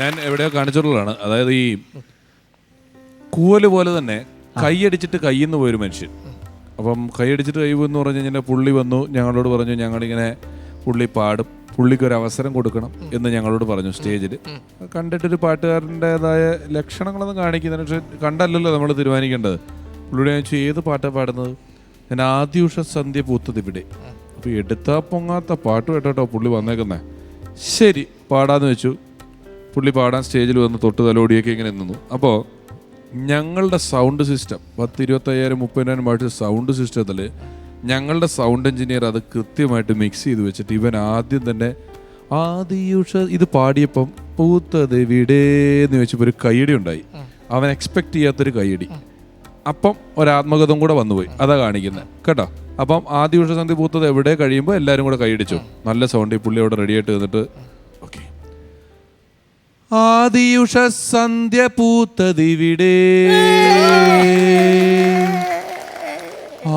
ഞാൻ എവിടെയോ കാണിച്ചിട്ടുള്ളതാണ്. അതായത് ഈ കൂവൽ പോലെ തന്നെ കൈയടിച്ചിട്ട് കയ്യിൽ നിന്ന് പോയൊരു മനുഷ്യൻ. അപ്പം കൈയടിച്ചിട്ട് കൈ എന്ന് പറഞ്ഞു കഴിഞ്ഞാൽ പുള്ളി വന്നു ഞങ്ങളോട് പറഞ്ഞു ഞങ്ങളിങ്ങനെ പുള്ളി പാടും പുള്ളിക്ക് ഒരു അവസരം കൊടുക്കണം എന്ന് ഞങ്ങളോട് പറഞ്ഞു സ്റ്റേജിൽ കണ്ടിട്ടൊരു പാട്ടുകാരന്റെതായ ലക്ഷണങ്ങളൊന്നും കാണിക്കുന്നതിന് പക്ഷെ കണ്ടല്ലല്ലോ നമ്മൾ തീരുമാനിക്കേണ്ടത്. പുള്ളിയുടെ ചോദിച്ചു ഏത് പാട്ടാണ് പാടുന്നത്? ഞാൻ ആദ്യൂഷ സന്ധ്യ പൂത്തത് ഇവിടെ. അപ്പോൾ എടുത്താ പൊങ്ങാത്ത പാട്ട് കേട്ടോ പുള്ളി വന്നേക്കുന്നേ. ശരി പാടാന്ന് വെച്ചു. പുള്ളി പാടാൻ സ്റ്റേജിൽ വന്ന് തൊട്ട് തലോടിയൊക്കെ ഇങ്ങനെ നിന്നു. അപ്പോൾ ഞങ്ങളുടെ സൗണ്ട് സിസ്റ്റം പത്ത് ഇരുപത്തയ്യായിരം മുപ്പതിനായിരം പാട്ട് സൗണ്ട് സിസ്റ്റത്തിൽ ഞങ്ങളുടെ സൗണ്ട് എഞ്ചിനീയർ അത് കൃത്യമായിട്ട് മിക്സ് ചെയ്ത് വെച്ചിട്ട് ഇവൻ ആദ്യം തന്നെ ആദിയുഷ ഇത് പാടിയപ്പം പൂത്തത് വിടേന്ന് വെച്ചപ്പോൾ ഒരു കൈയടി ഉണ്ടായി. അവൻ എക്സ്പെക്ട് ചെയ്യാത്തൊരു കൈയടി അപ്പം ഒരാത്മഗതം കൂടെ വന്നുപോയി. അതാ കാണിക്കുന്നത് കേട്ടോ? അപ്പം ആദ്യ ഉഷ സന്ധി പൂത്തത് എവിടെ കഴിയുമ്പോൾ എല്ലാവരും കൂടെ കൈയടിച്ചു. നല്ല സൗണ്ട് ഈ പുള്ളി അവിടെ റെഡിയായിട്ട് നിന്നിട്ട് ആദിയുഷ സന്ധ്യ പൂത്തതിവിടെ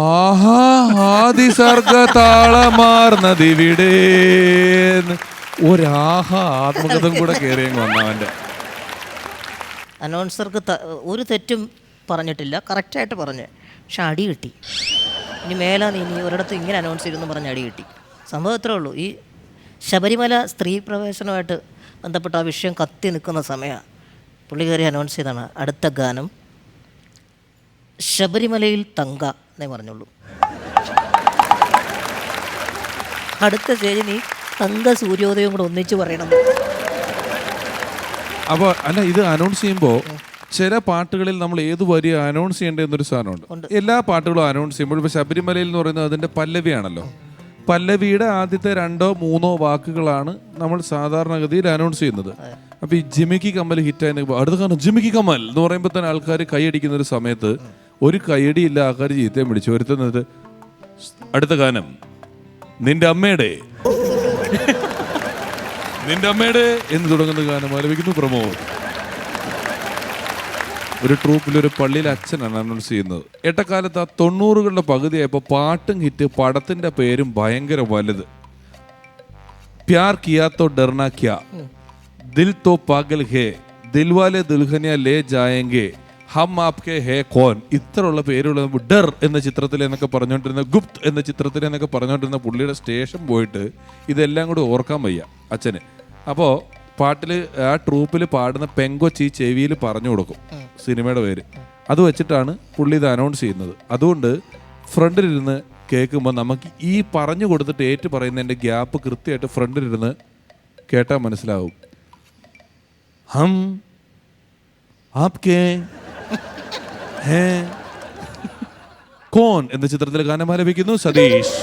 ആഹാ ആദി സർഗ താളമാർന്നതിവിടെ ഒരാഹാ ആത്മകഥം കൂടെ കയറിയങ്ങ് വന്നവന്റെ അനൗൺസർക്ക് ഒരു തെറ്റും പറഞ്ഞിട്ടില്ല. കറക്റ്റായിട്ട് പറഞ്ഞു. പക്ഷെ അടി കിട്ടി. ഇനി മേലാ നീ നീ ഒരിടത്ത് ഇങ്ങനെ അനൗൺസ് ചെയ്തെന്ന് പറഞ്ഞ് അടി കിട്ടി. സംഭവം ഇത്രേ ഉള്ളൂ. ഈ ശബരിമല സ്ത്രീ പ്രവേശനമായിട്ട് ബന്ധപ്പെട്ട ആ വിഷയം കത്തി നിൽക്കുന്ന സമയമാണ്. പുള്ളി കയറി അനൗൺസ് ചെയ്താണ് അടുത്ത ഗാനം ശബരിമലയിൽ തങ്ക എന്നേ പറഞ്ഞുള്ളൂ. അടുത്ത സ്റ്റേജിൽ നീ തങ്ക സൂര്യോദയം കൂടെ ഒന്നിച്ച് പറയണം. അപ്പോൾ അല്ല ഇത് അനൗൺസ് ചെയ്യുമ്പോൾ ചില പാട്ടുകളിൽ നമ്മൾ ഏത് വരി അനൗൺസ് ചെയ്യേണ്ടതെന്നൊരു സാധനമുണ്ട്. എല്ലാ പാട്ടുകളും അനൗൺസ് ചെയ്യുമ്പോൾ ഇപ്പോൾ ശബരിമലയിൽ എന്ന് പറയുന്നത് അതിന്റെ പല്ലവിയാണല്ലോ. പല്ലവിയുടെ ആദ്യത്തെ രണ്ടോ മൂന്നോ വാക്കുകളാണ് നമ്മൾ സാധാരണഗതിയിൽ അനൗൺസ് ചെയ്യുന്നത്. അപ്പൊ ഈ ജിമിക്കി കമ്മൽ ഹിറ്റായി അടുത്ത കാരണം ജിമിക്കി കമ്മൽ എന്ന് പറയുമ്പോൾ തന്നെ ആൾക്കാർ കൈയടിക്കുന്ന ഒരു സമയത്ത് ഒരു കൈയടിയില്ല ആൾക്കാർ ചീത്തയും പിടിച്ചു ഒരുത്തുന്നത് അടുത്ത ഗാനം നിന്റെ അമ്മയുടെ നിന്റെ അമ്മയുടെ എന്ന് തുടങ്ങുന്ന ഗാനം ആലപിക്കുന്നു പ്രമോദ്. ഒരു ട്രൂപ്പിൽ ഒരു പള്ളിയിൽ അച്ഛനാണ് അനൗൺസ് ചെയ്യുന്നത്. എട്ടക്കാലത്ത് ആ തൊണ്ണൂറുകളുടെ പകുതിയായപ്പോൾ പാട്ടും ഹിറ്റ് പടത്തിന്റെ പേരും ഭയങ്കര വലുത്. പ്യാർ കിയാ തോ ക്യ ക്യാ. ദിൽ തോ പകൽ ഹേ ദിൽവാലെ ദുൽഹനിയ ലേ ജായെങ്കെ ഹം ആപ്കെ ഹേ കോൻ. ഇത്രയുള്ള പേരുള്ള ഡർ എന്ന ചിത്രത്തിൽ എന്നൊക്കെ പറഞ്ഞുകൊണ്ടിരുന്ന ഗുപ്ത് എന്ന ചിത്രത്തിൽ എന്നൊക്കെ പറഞ്ഞുകൊണ്ടിരുന്ന പുള്ളിയുടെ സ്റ്റേഷൻ പോയിട്ട് ഇതെല്ലാം കൂടി ഓർക്കാൻ വയ്യ അച്ഛന്. അപ്പോൾ പാട്ടിൽ ആ ട്രൂപ്പിൽ പാടുന്ന പെങ്കൊച്ചി ചെവിയിൽ പറഞ്ഞു കൊടുക്കും. സിനിമയുടെ പേര്. അത് വെച്ചിട്ടാണ് പുള്ളി ഇത് അനൗൺസ് ചെയ്യുന്നത്. അതുകൊണ്ട് ഫ്രണ്ടിലിരുന്ന് കേൾക്കുമ്പോൾ നമുക്ക് ഈ പറഞ്ഞു കൊടുത്തിട്ട് ഏറ്റു പറയുന്നതിന്റെ ഗ്യാപ്പ് കൃത്യമായിട്ട് ഫ്രണ്ടിലിരുന്ന് കേട്ടാൽ മനസ്സിലാവും. ഹം ആപ്കേ ഹേ കോൺ എന്ന ചിത്രത്തിൽ ഗാനം ആലപിക്കുന്നു സതീഷ്.